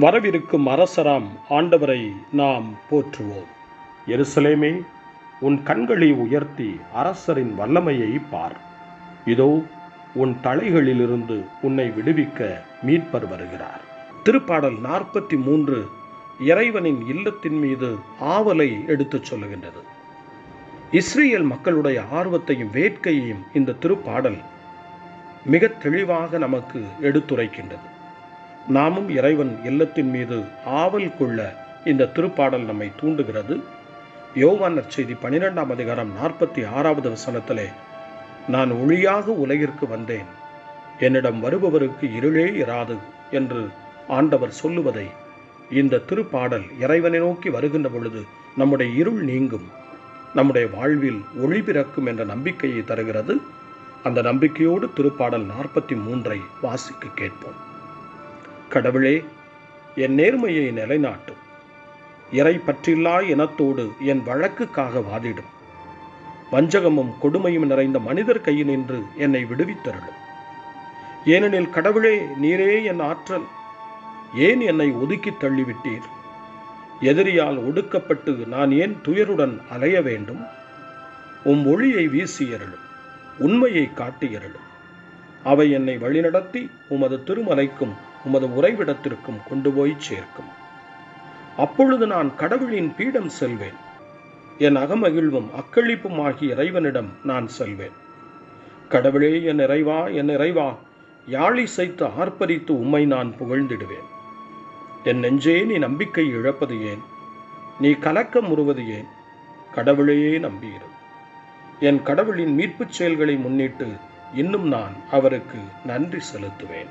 வரவிருக்கும் அரசராம் ஆண்டவரை நாம் போற்றுவோம். எருசலேமே உன் கண்களை உயர்த்தி அரசரின் வல்லமையை பார். இதோ உன் தலைகளிலிருந்து உன்னை விடுவிக்க மீட்பர் வருகிறார். திருப்பாடல் நாற்பத்தி மூன்று இறைவனின் இல்லத்தின் மீது ஆவலை எடுத்துச் சொல்லுகின்றது. இஸ்ரேல் மக்களுடைய ஆர்வத்தையும் வேட்கையையும் இந்த திருப்பாடல் மிக தெளிவாக நமக்கு எடுத்துரைக்கின்றது. நாமும் இறைவன் இல்லத்தின் மீது ஆவல் கொள்ள இந்த திருப்பாடல் நம்மை தூண்டுகிறது. யோவான் நற்செய்தி பனிரெண்டாம் அதிகாரம் நாற்பத்தி ஆறாவது வசனத்திலே நான் ஒளியாக உலகிற்கு வந்தேன். என்னிடம் வருபவருக்கு இருளே இராது என்று ஆண்டவர் சொல்லுவதை இந்த திருப்பாடல் இறைவனை நோக்கி வருகின்ற பொழுது நம்முடைய இருள் நீங்கும். நம்முடைய வாழ்வில் ஒளி பிறக்கும் என்ற நம்பிக்கையை தருகிறது. அந்த நம்பிக்கையோடு திருப்பாடல் நாற்பத்தி மூன்றை வாசிக்க கேட்போம். கடவுளே என் நேர்மையை நிலைநாட்டும் இறை பற்றில்லா இனத்தோடு என் வழக்குக்காக வாதிடும். வஞ்சகமும் கொடுமையும் நிறைந்த மனிதர் கையில் நின்று என்னை விடுவித்தருளும். ஏனெனில் கடவுளே நீரே என் ஆற்றல். ஏன் என்னை ஒதுக்கி தள்ளிவிட்டீர்? எதிரியால் ஒடுக்கப்பட்டு நான் ஏன் துயருடன் அலைய வேண்டும்? உம் ஒளியை வீசியருளும். உண்மையை காட்டியருளும். அவை என்னை வழிநடத்தி உமது திருமலைக்கும் உமது உறைவிடத்திற்கும் கொண்டு போய் சேர்க்கும். அப்பொழுது நான் கடவுளின் பீடம் செல்வேன். என் அகமகிழ்வும் அக்களிப்பும் ஆகிய இறைவனிடம் நான் செல்வேன். கடவுளே என் இறைவா என் இறைவா யாழி சைத்து ஆர்ப்பரித்து உம்மை நான் புகழ்ந்திடுவேன். என் நெஞ்சே நீ நம்பிக்கை இழப்பது ஏன்? நீ கலக்கம் முறுவது ஏன்? கடவுளையே நம்பியிரு என் கடவுளின் மீட்புச் செயல்களை முன்னிட்டு இன்னும் நான் அவருக்கு நன்றி செலுத்துவேன்.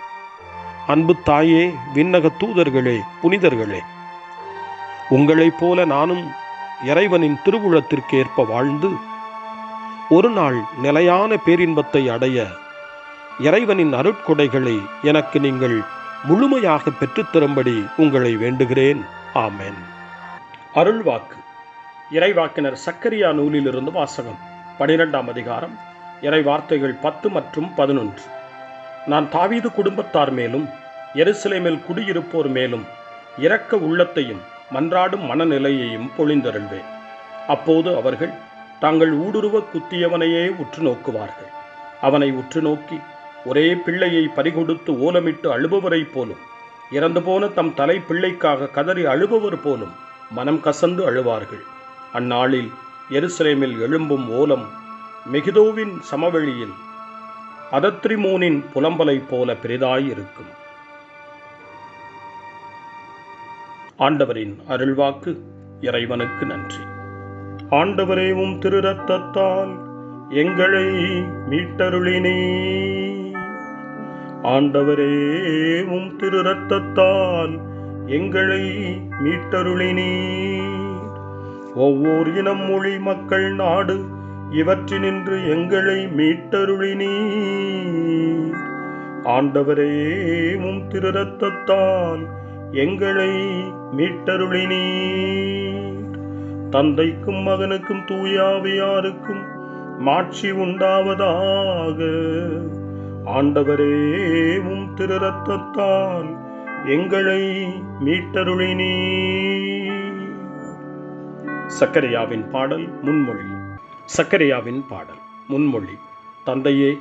அன்பு தாயே விண்ணக தூதர்களே புனிதர்களே. உங்களைப் போல நானும் இறைவனின் திருவுளத்திற்கு ஏற்ப வாழ்ந்து ஒரு நாள் நிலையான பேரின்பத்தை அடைய இறைவனின் அருட்கொடைகளை எனக்கு நீங்கள் முழுமையாக பெற்றுத்தரும்படி உங்களை வேண்டுகிறேன். ஆமென். அருள்வாக்கு. இறைவாக்கினர் சக்கரியா நூலிலிருந்து வாசகம் பனிரெண்டாம் அதிகாரம் இறை வார்த்தைகள் பத்து மற்றும் பதினொன்று. நான் தாவீது குடும்பத்தார் மேலும் எருசலேமில் குடியிருப்போர் மேலும் இரக்க உள்ளத்தையும் மன்றாடும் மனநிலையையும் பொழிந்தருள்வேன். அப்போது அவர்கள் தாங்கள் ஊடுருவ குத்தியவனையே உற்று நோக்குவார்கள். அவனை உற்று நோக்கி ஒரே பிள்ளையை பறிகொடுத்து ஓலமிட்டு அழுபவரைப் போலும் இறந்து போன தம் தலை பிள்ளைக்காக கதறி அழுபவர் போலும் மனம் கசந்து அழுவார்கள். அந்நாளில் எருசலேமில் எழும்பும் ஓலம் மெகிதோவின் சமவெளியில் அதத்ரிமோனின் புலம்பலை போல பெரிதாயிருக்கும். ஆண்டவரின் அருள்வாக்கு இறைவனுக்கு நன்றி. ஆண்டவரே உம் திரு ரத்தத்தால் எங்களை மீட்டருளினே. ஆண்டவரே உம் திரு ரத்தத்தால் எங்களை மீட்டருளினே. ஒவ்வொரு இனம் மொழி மக்கள் நாடு இவற்றினின்று எங்களை மீட்டருளினீர் ஆண்டவரே உம் திரு ரத்தத்தால் எங்களை மீட்டருளினீர். தந்தைக்கும் மகனுக்கும் தூயாவியாருக்கும் மாட்சி உண்டாவதாக. ஆண்டவரே உம் திரு ரத்தத்தால் எங்களை மீட்டருளினீ சக்கரையாவின் பாடல் முன்மொழி. சக்கரையாவின் பாடல் முன்மொழி. தந்தையே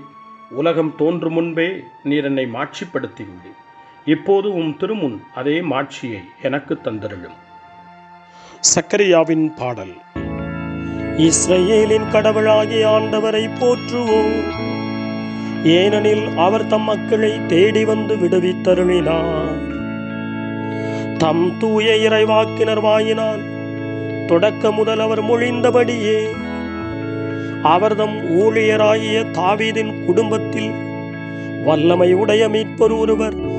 உலகம் தோன்றும் முன்பே நீர் என்னை மாட்சிப்படுத்தியுள்ளேன் இப்போது உம் திருமுன் அதே மாட்சியை எனக்கு தந்தருளும். சக்கரையாவின் பாடல். இஸ்ரேலின் கடவுளாகிய ஆண்டவரை போற்றுவோம். ஏனெனில் அவர் தம் மக்களை தேடி வந்து விடுவித்தருளினார். தம் தூய இறைவாக்கினர் வாயினால் தொடக்க முதல் அவர் மொழிந்தபடியே அவர்தம் ஊழியராகிய தாவீதின் குடும்பத்தில் வல்லமை உடைய மீட்பர் ஒருவர்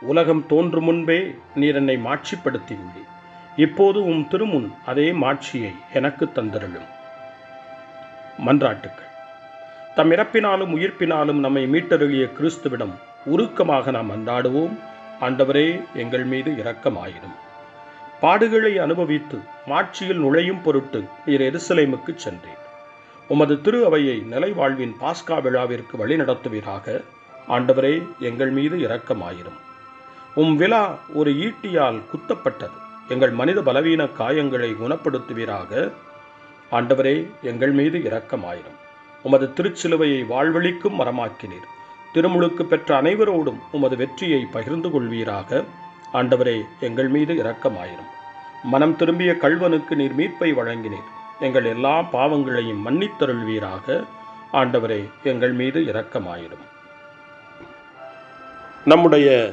உலகம் தோன்றும் முன்பே நீர் என்னை மாட்சிப்படுத்தியுள்ளீர் இப்போது உம் திருமுன் அதே மாட்சியை எனக்கு தந்திரலும் மன்றாட்டுக்கள். தம் இறப்பினாலும் உயிர்ப்பினாலும் நம்மை மீட்டருளிய கிறிஸ்துவிடம் உருக்கமாக நாம் அந்தாடுவோம் ஆண்டவரே எங்கள் மீது இரக்கமாயிடும் பாடுகளை அனுபவித்து மாட்சியில் நுழையும் பொருட்டு நீர் எருசலேமுக்கு சென்றேன். உமது திரு அவையை நிலைவாழ்வின் பாஸ்கா விழாவிற்கு வழிநடத்துவீராக. ஆண்டவரே எங்கள் மீது இரக்கமாயிரும். உம் விழா ஒரு ஈட்டியால் குத்தப்பட்டது. எங்கள் மனித பலவீன காயங்களை குணப்படுத்துவீராக. ஆண்டவரே எங்கள் மீது இரக்கமாயிரும். உமது திருச்சிலுவையை வாழ்வழிக்கும் மரமாக்கினீர். திருமுழுக்கு பெற்ற அனைவரோடும் உமது வெற்றியை பகிர்ந்து கொள்வீராக. ஆண்டவரே எங்கள் மீது இரக்கமாயிரும். மனம் திரும்பிய கள்வனுக்கு நீர் மீட்பை வழங்கினீர். எங்கள் எல்லா பாவங்களையும் மன்னித்தருள்வீராக. ஆண்டவரே எங்கள் மீது இரக்கமாயிரும். நம்முடைய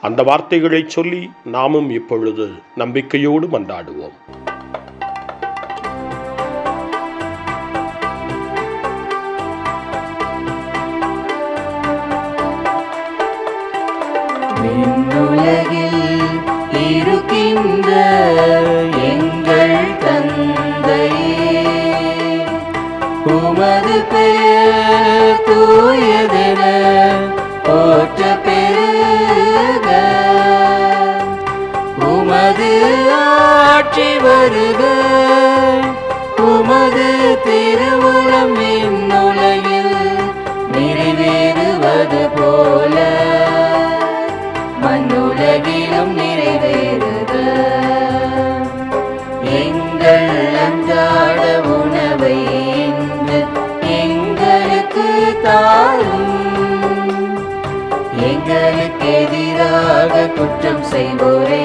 அந்த வார்த்தைகளை சொல்லி நாமும் இப்பொழுது நம்பிக்கையோடு மன்றாடுவோம். விண்ணுலகில் இருக்கின்ற எங்கள் தந்தையே உமது பெயர் தூயதென ஆட்சி வருக உமது திருவுளம் விண்ணுலகில் நிறைவேறுவது போல. மண்ணுலகிலும் நிறைவேறுக எங்கள் அன்றாட உணவை இன்று எங்களுக்கு தாரும். எங்களுக்கு எதிராக குற்றம் செய்வோரே.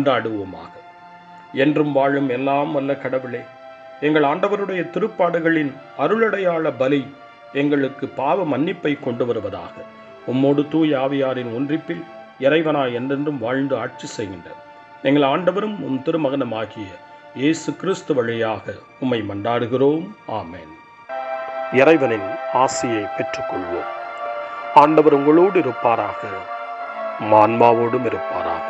மன்றாடுவோமாக. என்றும் வாழும் எல்லாம் வல்ல கடவுளே எங்கள் ஆண்டவருடைய திருப்பாடுகளின் அருளடையாள பலி எங்களுக்கு பாவ மன்னிப்பை கொண்டு வருவதாக. உம்மோடு தூய் ஆவியாரின் ஒன்றிப்பில் இறைவனாய் என்றென்றும் வாழ்ந்து ஆட்சி செய்கின்ற எங்கள் ஆண்டவரும் உம் திருமகனமாகிய இயேசு கிறிஸ்து வழியாக உம்மை மண்டாடுகிறோம் ஆமேன். இறைவனின் ஆசியை பெற்றுக்கொள்வோம். ஆண்டவர் உங்களோடு இருப்பாராக மான்மாவோடும் இருப்பாராக.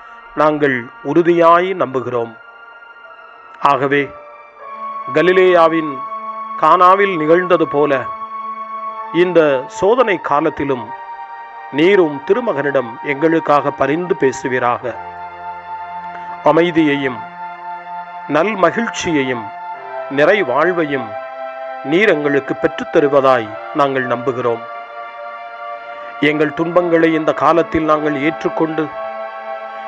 நாங்கள் உறுதியாய் நம்புகிறோம். ஆகவே கலிலேயாவின் கானாவில் நிகழ்ந்தது போல இந்த சோதனை காலத்திலும் நீரும் திருமகனிடம் எங்களுக்காக பரிந்து பேசுவீராக. அமைதியையும் நல் மகிழ்ச்சியையும் நிறை வாழ்வையும் நீர் எங்களுக்கு பெற்றுத்தருவதாய் நாங்கள் நம்புகிறோம். எங்கள் துன்பங்களை இந்த காலத்தில் நாங்கள் ஏற்றுக்கொண்டு